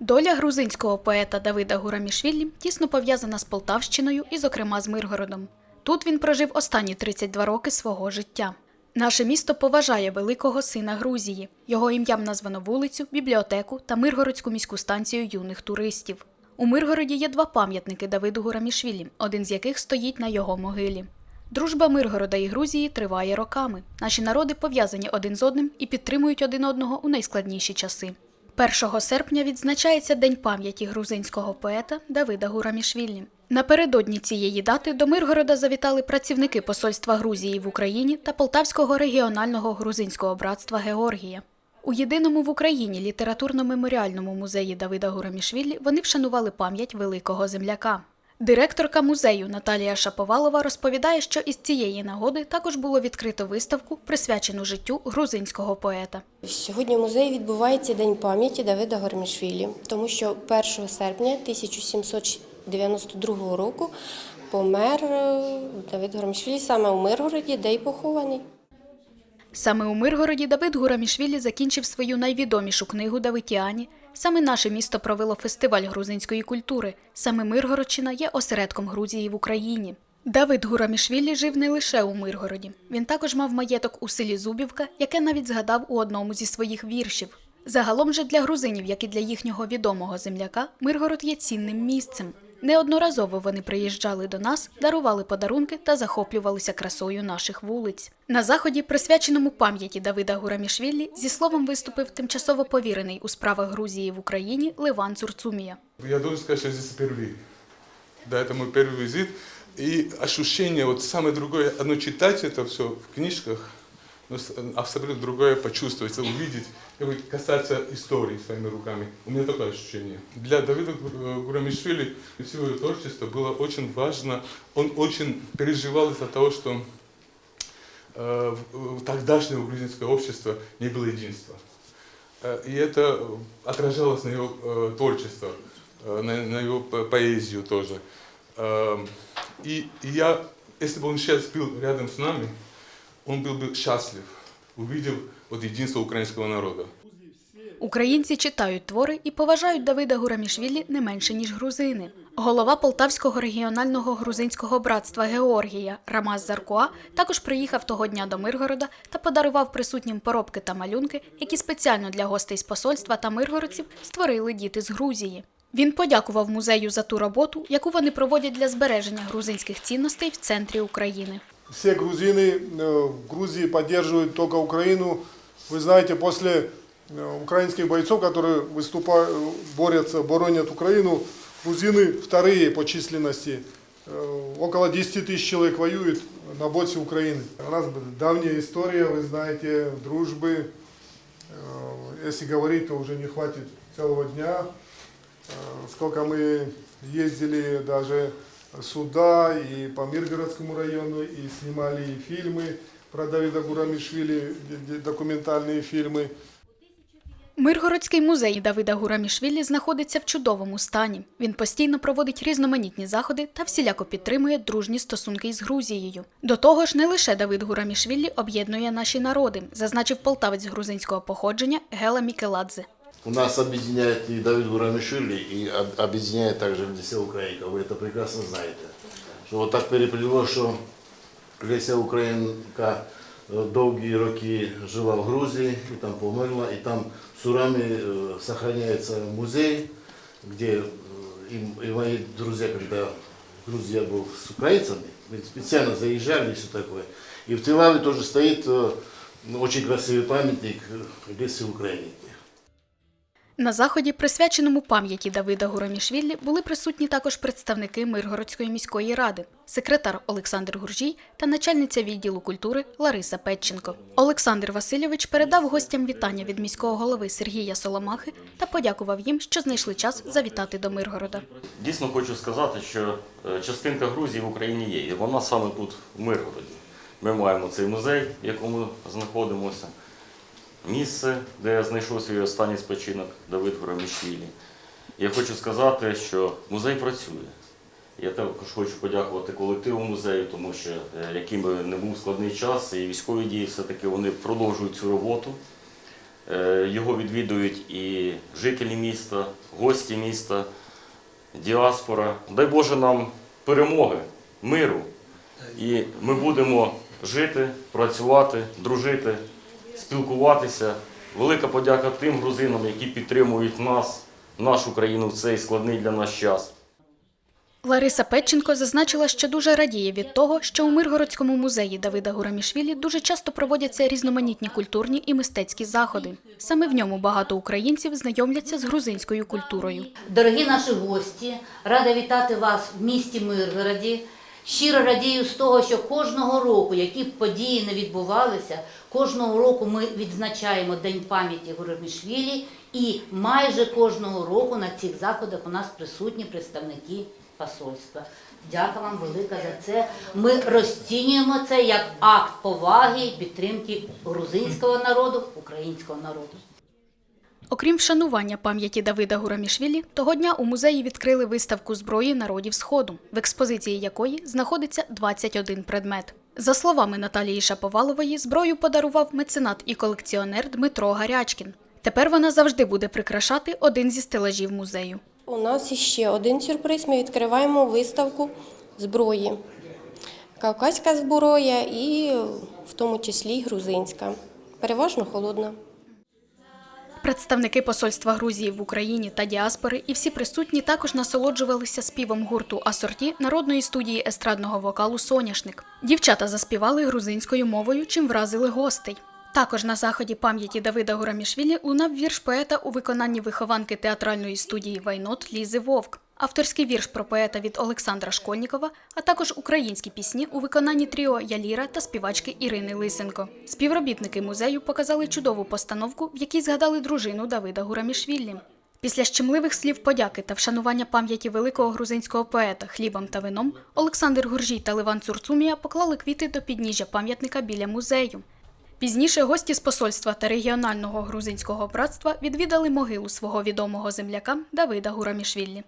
Доля грузинського поета Давида Гурамішвілі тісно пов'язана з Полтавщиною і, зокрема, з Миргородом. Тут він прожив останні 32 роки свого життя. Наше місто поважає великого сина Грузії. Його ім'ям названо вулицю, бібліотеку та Миргородську міську станцію юних туристів. У Миргороді є два пам'ятники Давиду Гурамішвілі, один з яких стоїть на його могилі. Дружба Миргорода і Грузії триває роками. Наші народи пов'язані один з одним і підтримують один одного у найскладніші часи. 1 серпня відзначається День пам'яті грузинського поета Давида Гурамішвілі. Напередодні цієї дати до Миргорода завітали працівники посольства Грузії в Україні та Полтавського регіонального грузинського братства Георгія. У єдиному в Україні літературно-меморіальному музеї Давида Гурамішвілі вони вшанували пам'ять великого земляка. Директорка музею Наталія Шаповалова розповідає, що із цієї нагоди також було відкрито виставку, присвячену життю грузинського поета. Сьогодні в музеї відбувається День пам'яті Давида Гормішвілі, тому що 1 серпня 1792 року помер е, Давид Гормішвілі саме у Миргороді, де й похований. Саме у Миргороді Давид Гурамішвілі закінчив свою найвідомішу книгу Давитіані. Саме наше місто провело фестиваль грузинської культури. Саме Миргородщина є осередком Грузії в Україні. Давид Гурамішвілі жив не лише у Миргороді. Він також мав маєток у селі Зубівка, яке навіть згадав у одному зі своїх віршів. Загалом же для грузинів, як і для їхнього відомого земляка, Миргород є цінним місцем. Неодноразово вони приїжджали до нас, дарували подарунки та захоплювалися красою наших вулиць. На заході, присвяченому пам'яті Давида Гурамішвілі, зі словом виступив тимчасово повірений у справах Грузії в Україні Ливан Цурцумія. Я должен сказать, что здесь впервые. Да, это мой первый визит. И ощущение, вот самое другое, одно читать это все в книжках, Но с- абсолютно другое почувствовать, увидеть, как бы касаться истории своими руками. У меня такое ощущение. Для Давида Гур- Гурамишвили и всего его творчества было очень важно, он очень переживал из-за того, что э, тогдашнего грузинского общества не было единства. Э, И это э, отражалось на его э, творчество, э, на, на его по- поэзию тоже. Эм, И, и я, если бы он сейчас был рядом с нами, он был бы счастлив, увидев вот единство украинского народа. Українці читають твори і поважають Давида Гурамішвілі не менше, ніж грузини. Голова Полтавського регіонального грузинського братства Георгія Рамаз Заркуа також приїхав того дня до Миргорода та подарував присутнім поробки та малюнки, які спеціально для гостей з посольства та миргородців створили діти з Грузії. Він подякував музею за ту роботу, яку вони проводять для збереження грузинських цінностей в центрі України. Все грузины э, в Грузии поддерживают только Украину. Вы знаете, после э, украинских бойцов, которые выступают, борются, боронят Украину, грузины вторые по численности. Э, Около 10 тысяч человек воюют на боце Украины. У нас давняя история, вы знаете, дружбы. Если говорить, то уже не хватит целого дня. Сколько мы ездили даже сюда и по Миргородскому району, и снимали и фильмы про Давида Гурамишвили, д- д- документальные фильмы. Миргородський музей Давида Гурамішвілі знаходиться в чудовому стані. Він постійно проводить різноманітні заходи та всіляко підтримує дружні стосунки із Грузією. До того ж, не лише Давид Гурамішвілі об'єднує наші народи, зазначив полтавець грузинського походження Гела Мікеладзе. У нас объединяет и Давид Гурамишвили, и об- объединяет также Леся Украинка. Вы это прекрасно знаете. Что вот так переплело, что Леся Українка э, довгі роки жила в Грузии, и там померла, и там в Сураме э, сохраняется музей, где э, и, и мои друзья, когда Грузия был с украинцами, специально заезжали и все такое. И в Тилаве тоже стоит очень красивый памятник Лесе Украинке. На заході, присвяченому пам'яті Давида Гурамішвілі, були присутні також представники Миргородської міської ради, секретар Олександр Гуржій та начальниця відділу культури Лариса Петченко. Олександр Васильович передав гостям вітання від міського голови Сергія Соломахи та подякував їм, що знайшли час завітати до Миргорода. Дійсно хочу сказати, що е, частинка Грузії в Україні є, і вона саме тут, в Миргороді. Ми маємо цей музей, в якому знаходимося, місце, де знайшов свій останній спочинок Давид Гурамішвілі. Я хочу сказати, що музей працює. Я також хочу подякувати колективу музею, тому що е, яким би не був складний час, і військові дії все-таки вони продовжують цю роботу. Е, Його відвідують і жителі міста, гості міста, діаспора. Дай Боже нам перемоги, миру. І ми будемо жити, працювати, дружити, спілкуватися. Велика подяка тим грузинам, які підтримують нас, нашу країну в цей складний для нас час. Лариса Петченко зазначила, що дуже радіє від того, що у Миргородському музеї Давида Гурамішвілі дуже часто проводяться різноманітні культурні і мистецькі заходи. Саме в ньому багато українців знайомляться з грузинською культурою. Дорогі наші гості, рада вітати вас в місті Миргороді. Щиро радію з того, що кожного року, які б події не відбувалися, кожного року ми відзначаємо День пам'яті Гурамішвілі і майже кожного року на цих заходах у нас присутні представники посольства. Дяка вам велика за це. Ми розцінюємо це як акт поваги і підтримки грузинського народу, українського народу. Окрім вшанування пам'яті Давида Гурамішвілі, того дня у музеї відкрили виставку зброї народів Сходу, в експозиції якої знаходиться 21 предмет. За словами Наталії Шаповалової, зброю подарував меценат і колекціонер Дмитро Гарячкін. Тепер вона завжди буде прикрашати один зі стелажів музею. У нас іще один сюрприз. Ми відкриваємо виставку зброї. Кавказька зброя і в тому числі грузинська. Переважно холодна. Представники посольства Грузії в Україні та діаспори і всі присутні також насолоджувалися співом гурту Асорті народної студії естрадного вокалу Соняшник. Дівчата заспівали грузинською мовою, чим вразили гостей. Також на заході пам'яті Давида Гурамішвілі лунав вірш поета у виконанні вихованки театральної студії Вайнот Лізи Вовк, авторський вірш про поета від Олександра Школьнікова, а також українські пісні у виконанні тріо Яліра та співачки Ірини Лисенко. Співробітники музею показали чудову постановку, в якій згадали дружину Давида Гурамішвілі. Після щемливих слів подяки та вшанування пам'яті великого грузинського поета хлібом та вином Олександр Гуржій та Ливан Цурцумія поклали квіти до підніжжя пам'ятника біля музею. Пізніше гості з посольства та регіонального грузинського братства відвідали могилу свого відомого земляка Давида Гурамішвілі.